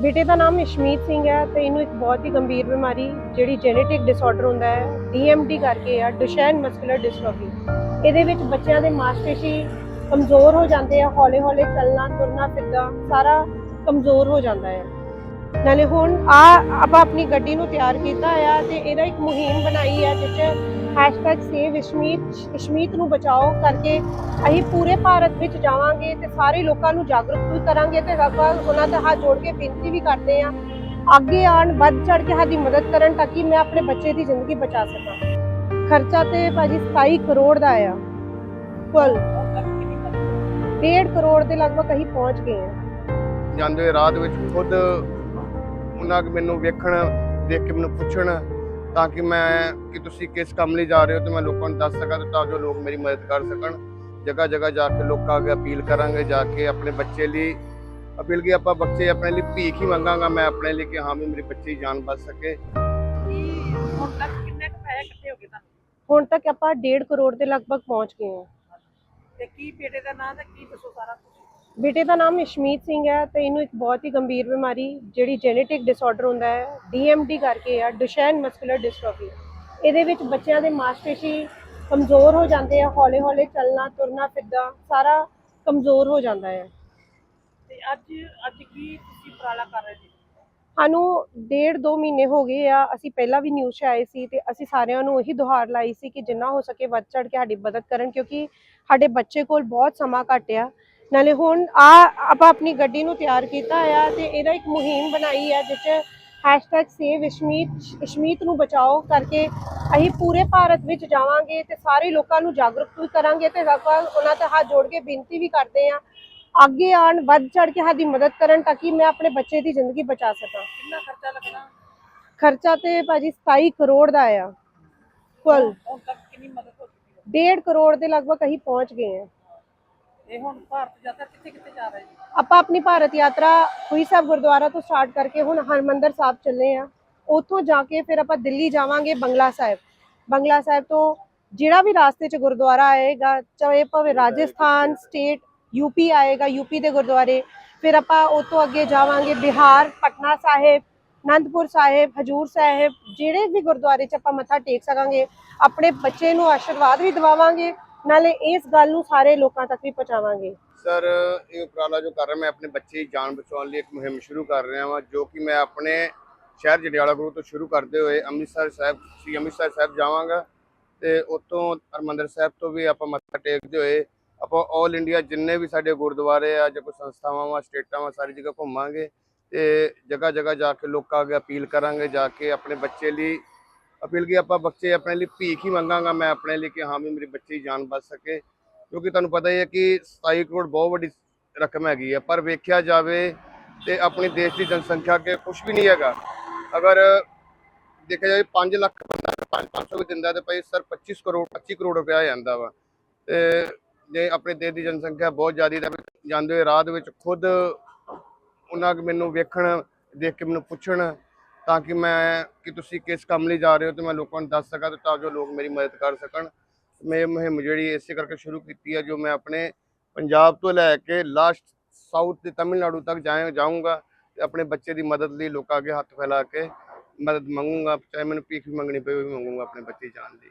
ਬੇਟੇ ਦਾ ਨਾਮ ਇਸ਼ਮੀਤ ਸਿੰਘ ਹੈ ਤੇ ਇਹਨੂੰ ਇੱਕ ਬਹੁਤ ਹੀ ਗੰਭੀਰ ਬਿਮਾਰੀ ਜਿਹੜੀ ਜੈਨੇਟਿਕ ਡਿਸਆਰਡਰ ਹੁੰਦਾ ਹੈ ਡੀਐਮਡੀ ਕਰਕੇ ਆ ਡੁਸ਼ੈਨ ਮਸਕੂਲਰ ਡਿਸਟ੍ਰੋਫੀ ਇਹਦੇ ਵਿੱਚ ਬੱਚਿਆਂ ਦੇ ਮਾਸਪੇਸ਼ੀ ਕਮਜ਼ੋਰ ਹੋ ਜਾਂਦੇ ਆ, ਹੌਲੇ ਹੌਲੇ ਚੱਲਣਾ, ਤੁਰਨਾ, ਫਿਰਨਾ, ਸਾਰਾ ਕਮਜ਼ੋਰ ਹੋ ਜਾਂਦਾ ਹੈ। ਨਾਲੇ ਹੁਣ ਆ, ਆਪਾਂ ਆਪਣੀ ਗੱਡੀ ਨੂੰ ਤਿਆਰ ਕੀਤਾ ਆ ਤੇ ਇਹਦਾ ਇੱਕ ਮੁਹਿੰਮ ਬਣਾਈ ਆ ਜਿਸ 'ਚ ਸੇਵ ਇਸ਼ਮੀਤ ਇਸ਼ਮੀਤ ਨੂੰ ਬਚਾਓ ਕਰਕੇ ਅਸੀਂ ਪੂਰੇ ਭਾਰਤ ਵਿੱਚ ਜਾਵਾਂਗੇ ਤੇ ਸਾਰੇ ਲੋਕਾਂ ਨੂੰ ਜਾਗਰੂਕ ਵੀ ਕਰਾਂਗੇ ਤੇ ਆਪਾਂ ਉਹਨਾਂ ਦਾ ਹੱਥ ਜੋੜ ਕੇ ਬੇਨਤੀ ਵੀ ਕਰਦੇ ਆ ਅੱਗੇ ਆਣ ਵੱਧ ਚੜ ਕੇ ਸਾਡੀ ਮਦਦ ਕਰਨ ਤਾਂ ਕਿ ਮੈਂ ਆਪਣੇ ਬੱਚੇ ਦੀ ਜ਼ਿੰਦਗੀ ਬਚਾ ਸਕਾਂ। ਖਰਚਾ ਤੇ ਭਾਜੀ 27 ਕਰੋੜ ਦਾ ਆਇਆ ਕੁੱਲ। 1.5 ਕਰੋੜ ਦੇ ਲਗਭਗ ਅਸੀਂ ਪਹੁੰਚ ਗਏ ਆ ਜਾਂਦੇ ਹੋਏ ਰਾਹ ਦੇ ਵਿੱਚ ਖੁਦ ਉਹਨਾਂ ਕਿ ਮੈਨੂੰ ਵੇਖਣ, ਦੇਖ ਕੇ ਮੈਨੂੰ ਪੁੱਛਣ ਤਾਂ ਕਿ ਮੈਂ ਕਿ ਤੁਸੀਂ ਕਿਸ ਕੰਮ ਲਈ ਜਾ ਰਹੇ ਹੋ ਤੇ ਮੈਂ ਲੋਕਾਂ ਨੂੰ ਦੱਸ ਸਕਾਂ ਤੇ ਜੋ ਲੋਕ ਮੇਰੀ ਮਦਦ ਕਰ ਸਕਣ। ਜਗ੍ਹਾ ਜਗ੍ਹਾ ਜਾ ਕੇ ਲੋਕਾਂ ਅੱਗੇ ਅਪੀਲ ਕਰਾਂਗੇ ਜਾ ਕੇ ਆਪਣੇ ਬੱਚੇ ਲਈ ਅਪੀਲ ਕੀ ਆਪਾਂ ਬੱਚੇ ਆਪਣੇ ਲਈ ਭੀਖ ਹੀ ਮੰਗਾਂਗਾ ਮੈਂ ਆਪਣੇ ਲਈ ਕਿ ਹਾਂ ਵੀ ਮੇਰੀ ਬੱਚੀ ਜਾਨ ਬਚ ਸਕੇ। ਹੁਣ ਤੱਕ ਕਿੰਨੇ ਕੁ ਪੈਸੇ ਇਕੱਠੇ ਹੋ ਗਏ ਤੁਹਾਨੂੰ? ਹੁਣ ਤੱਕ ਆਪਾਂ 1.5 ਕਰੋੜ ਦੇ ਲਗਭਗ ਪਹੁੰਚ ਗਏ ਆ ਤੇ ਕੀ ਬੇਟੇ ਦਾ ਨਾਂ ਤੇ ਕੀ ਦੱਸੋ ਸਾਰਾ ਕੁਝ ਬੇਟੇ ਦਾ ਨਾਮ ਇਸ਼ਮੀਤ ਸਿੰਘ ਹੈ ਤੇ ਇਹਨੂੰ ਇੱਕ ਬਹੁਤ ਹੀ ਗੰਭੀਰ ਬਿਮਾਰੀ ਜਿਹੜੀ ਜੈਨੇਟਿਕ ਡਿਸਆਰਡਰ ਹੁੰਦਾ ਹੈ ਡੀਐਮਡੀ ਕਰਕੇ ਆ ਡੁਸ਼ੈਨ ਮਸਕੂਲਰ ਡਿਸਟ੍ਰੋਫੀ ਇਹਦੇ ਵਿੱਚ ਬੱਚਿਆਂ ਦੇ ਮਾਸਪੇਸ਼ੀ ਕਮਜ਼ੋਰ ਹੋ ਜਾਂਦੇ ਆ ਹੌਲੇ ਹੌਲੇ ਚੱਲਣਾ ਤੁਰਨਾ ਫਿਰਨਾ ਸਾਰਾ ਕਮਜ਼ੋਰ ਹੋ ਜਾਂਦਾ ਹੈ। ਤੇ ਅੱਜ ਅੱਜ ਕੀ ਤੁਸੀਂ ਉਪਰਾਲਾ ਕਰ ਰਹੇ ਜੀ ਸਾਨੂੰ ਡੇਢ ਦੋ ਮਹੀਨੇ ਹੋ ਗਏ ਆ ਅਸੀਂ ਪਹਿਲਾਂ ਵੀ ਨਿਊਜ਼ 'ਚ ਆਏ ਸੀ ਤੇ ਅਸੀਂ ਸਾਰਿਆਂ ਨੂੰ ਇਹੀ ਦੁਹਾਰ ਲਾਈ ਸੀ ਕਿ ਜਿੰਨਾ ਹੋ ਸਕੇ ਵੱਧ ਚੜ ਕੇ ਸਾਡੀ ਮਦਦ ਕਰਨ ਕਿਉਂਕਿ ਸਾਡੇ ਬੱਚੇ ਕੋਲ ਬਹੁਤ ਸਮਾਂ ਘੱਟ ਆ। ਨਾਲੇ ਹੁਣ ਆ ਆਪਾਂ ਆਪਣੀ ਗੱਡੀ ਨੂੰ ਤਿਆਰ ਕੀਤਾ ਆ ਤੇ ਇਹਦਾ ਇੱਕ ਮੁਹਿੰਮ ਬਣਾਈ ਆ ਜਿਸ 'ਚ ਸੇਵ ਇਸ਼ਮੀਤ ਇਸ਼ਮੀਤ ਨੂੰ ਬਚਾਓ ਕਰਕੇ ਅਸੀਂ ਪੂਰੇ ਭਾਰਤ ਵਿੱਚ ਜਾਵਾਂਗੇ ਤੇ ਸਾਰੇ ਲੋਕਾਂ ਨੂੰ ਜਾਗਰੂਕ ਵੀ ਕਰਾਂਗੇ ਤੇ ਉਹਨਾਂ ਤੇ ਹੱਥ ਜੋੜ ਕੇ ਬੇਨਤੀ ਵੀ ਕਰਦੇ ਆ ਅੱਗੇ ਆਣ ਵੱਧ ਚੜ ਕੇ ਸਾਡੀ ਮਦਦ ਕਰਨ ਤਾਂ ਕਿ ਮੈਂ ਆਪਣੇ ਬੱਚੇ ਦੀ ਜ਼ਿੰਦਗੀ ਬਚਾ ਸਕਾਂ। ਕਿੰਨਾ ਖਰਚਾ ਲੱਗਣਾ? ਖਰਚਾ ਤੇ ਭਾਜੀ 27 ਕਰੋੜ ਦਾ ਆਇਆ ਕੁੱਲ। ਹੁਣ ਤੱਕ ਕਿੰਨੀ ਮਦਦ ਹੋ ਚੁੱਕੀ ਹੈ? 1.5 ਕਰੋੜ ਦੇ ਲਗਭਗ ਅਸੀਂ ਪਹੁੰਚ ਗਏ ਆ ਇਹ ਹੁਣ ਭਾਰਤ ਯਾਤਰਾ ਕਿੱਥੇ ਕਿੱਥੇ ਜਾ ਰਹੇ ਜੀ ਆਪਾਂ ਆਪਣੀ ਭਾਰਤ ਯਾਤਰਾ ਖੂਹੀ ਸਾਹਿਬ ਗੁਰਦੁਆਰਾ ਤੋਂ ਸਟਾਰਟ ਕਰਕੇ ਹੁਣ ਹਰਮੰਦਰ ਸਾਹਿਬ ਚੱਲੇ ਆ। ਉੱਥੋਂ ਜਾ ਕੇ ਫਿਰ ਆਪਾਂ ਦਿੱਲੀ ਜਾਵਾਂਗੇ ਬੰਗਲਾ ਸਾਹਿਬ। ਬੰਗਲਾ ਸਾਹਿਬ ਤੋਂ ਜਿਹੜਾ ਵੀ ਰਾਸਤੇ 'ਚ ਗੁਰਦੁਆਰਾ ਆਏਗਾ ਚਾਹੇ ਭਾਵੇਂ ਰਾਜਸਥਾਨ ਸਟੇਟ ਯੂਪੀ ਆਏਗਾ ਯੂਪੀ ਦੇ ਗੁਰਦੁਆਰੇ। ਫਿਰ ਆਪਾਂ ਉੱਥੋਂ ਅੱਗੇ ਜਾਵਾਂਗੇ ਬਿਹਾਰ ਪਟਨਾ ਸਾਹਿਬ ਅਨੰਦਪੁਰ ਸਾਹਿਬ ਹਜੂਰ ਸਾਹਿਬ ਜਿਹੜੇ ਵੀ ਗੁਰਦੁਆਰੇ 'ਚ ਆਪਾਂ ਮੱਥਾ ਟੇਕ ਸਕਾਂਗੇ ਆਪਣੇ ਬੱਚੇ ਨੂੰ ਆਸ਼ੀਰਵਾਦ ਵੀ ਦਿਵਾਵਾਂਗੇ। ਨਾਲੇ ਇਸ ਗੱਲ ਨੂੰ ਸਾਰੇ ਲੋਕਾਂ ਤੱਕ ਵੀ ਪਹੁੰਚਾਵਾਂਗੇ। ਸਰ, ਇਹ ਉਪਰਾਲਾ ਜੋ ਕਰ ਰਿਹਾ, ਮੈਂ ਆਪਣੇ ਬੱਚੇ ਦੀ ਜਾਨ ਬਚਾਉਣ ਲਈ ਇੱਕ ਮੁਹਿੰਮ ਸ਼ੁਰੂ ਕਰ ਰਿਹਾ ਹਾਂ ਜੋ ਕਿ ਮੈਂ ਆਪਣੇ ਸ਼ਹਿਰ ਜੜਿਆਲਾ ਗੁਰੂ ਤੋਂ ਸ਼ੁਰੂ ਕਰਦੇ ਹੋਏ ਅੰਮ੍ਰਿਤਸਰ ਸਾਹਿਬ, ਸ੍ਰੀ ਅੰਮ੍ਰਿਤਸਰ ਸਾਹਿਬ ਜਾਵਾਂਗਾ। ਤੇ ਉੱਥੋਂ ਹਰਿਮੰਦਰ ਸਾਹਿਬ ਤੋਂ ਵੀ ਆਪਾਂ ਮੱਥਾ ਟੇਕਦੇ ਹੋਏ ਆਪਾਂ 올 ਇੰਡੀਆ ਜਿੰਨੇ ਵੀ ਸਾਡੇ ਗੁਰਦੁਆਰੇ ਆ ਜਾਂ ਕੋਈ ਸੰਸਥਾਵਾਂ ਵਾ, ਸਟੇਟਾਂ ਵਾ, ਸਾਰੀ ਜਗ੍ਹਾ ਘੁੰਮਾਂਗੇ ਤੇ ਜਗ੍ਹਾ ਜਗ੍ਹਾ ਜਾ ਕੇ ਲੋਕਾਂ ਅੱਗੇ ਅਪੀਲ ਕਰਾਂਗੇ, ਜਾ ਕੇ ਆਪਣੇ ਬੱਚੇ ਲਈ ਅਪੀਲ ਕੀ ਆਪਾਂ ਬੱਚੇ ਆਪਣੇ ਲਈ ਭੀਖ ਹੀ ਮੰਗਾਂਗਾ, ਮੈਂ ਆਪਣੇ ਲਈ ਕਿ ਹਾਂ ਵੀ ਮੇਰੇ ਬੱਚੇ ਦੀ ਜਾਨ ਬਚ ਸਕੇ। ਕਿਉਂਕਿ ਤੁਹਾਨੂੰ ਪਤਾ ਹੀ ਹੈ ਕਿ 27 ਕਰੋੜ ਬਹੁਤ ਵੱਡੀ ਰਕਮ ਹੈਗੀ ਹੈ। ਪਰ ਵੇਖਿਆ ਜਾਵੇ ਤੇ ਆਪਣੀ ਦੇਸ਼ ਦੀ ਜਨਸੰਖਿਆ ਅੱਗੇ ਕੁਝ ਵੀ ਨਹੀਂ ਹੈਗਾ। ਅਗਰ ਦੇਖਿਆ ਜਾਵੇ 5 ਲੱਖ ਬੰਦਾ 500 ਵੀ ਦਿੰਦਾ ਤੇ ਭਾਈ ਸਰ 25 ਕਰੋੜ 25 ਕਰੋੜ ਰੁਪਇਆ ਆ ਜਾਂਦਾ ਵਾ। ਤੇ ਜੇ ਆਪਣੇ ਦੇਸ਼ ਦੀ ਜਨਸੰਖਿਆ ਬਹੁਤ ਜ਼ਿਆਦੀ ਤਾਂ ਜਾਂਦੇ ਹੋਏ ਰਾਹ ਦੇ ਵਿੱਚ ਖੁਦ ਉਹਨਾਂ ਮੈਨੂੰ ਵੇਖਣ, ਦੇਖ ਕੇ ਮੈਨੂੰ ਪੁੱਛਣ ਤਾਂ ਕਿ ਮੈਂ, ਕਿ ਤੁਸੀਂ ਕਿਸ ਕੰਮ ਲਈ ਜਾ ਰਹੇ ਹੋ ਤੇ ਮੈਂ ਲੋਕਾਂ ਨੂੰ ਦੱਸ ਸਕਾਂ ਤੇ ਤਾਂ ਜੋ ਲੋਕ ਮੇਰੀ ਮਦਦ ਕਰ ਸਕਣ। ਮੈਂ ਇਹ ਮੁਹਿੰਮ ਜਿਹੜੀ ਇਸੇ ਕਰਕੇ ਸ਼ੁਰੂ ਕੀਤੀ ਹੈ ਜੋ ਮੈਂ ਆਪਣੇ ਪੰਜਾਬ ਤੋਂ ਲੈ ਕੇ ਲਾਸਟ ਸਾਊਥ ਤੇ ਤਮਿਲਨਾਡੂ ਤੱਕ ਜਾਏ ਜਾਊਂਗਾ ਤੇ ਆਪਣੇ ਬੱਚੇ ਦੀ ਮਦਦ ਲਈ ਲੋਕਾਂ ਅੱਗੇ ਹੱਥ ਫੈਲਾ ਕੇ ਮਦਦ ਮੰਗੂੰਗਾ। ਚਾਹੇ ਮੈਨੂੰ ਭੀਖ ਵੀ ਮੰਗਣੀ ਪਵੇ ਵੀ ਮੰਗੂੰਗਾ ਆਪਣੇ ਬੱਚੇ ਦੀ ਲਈ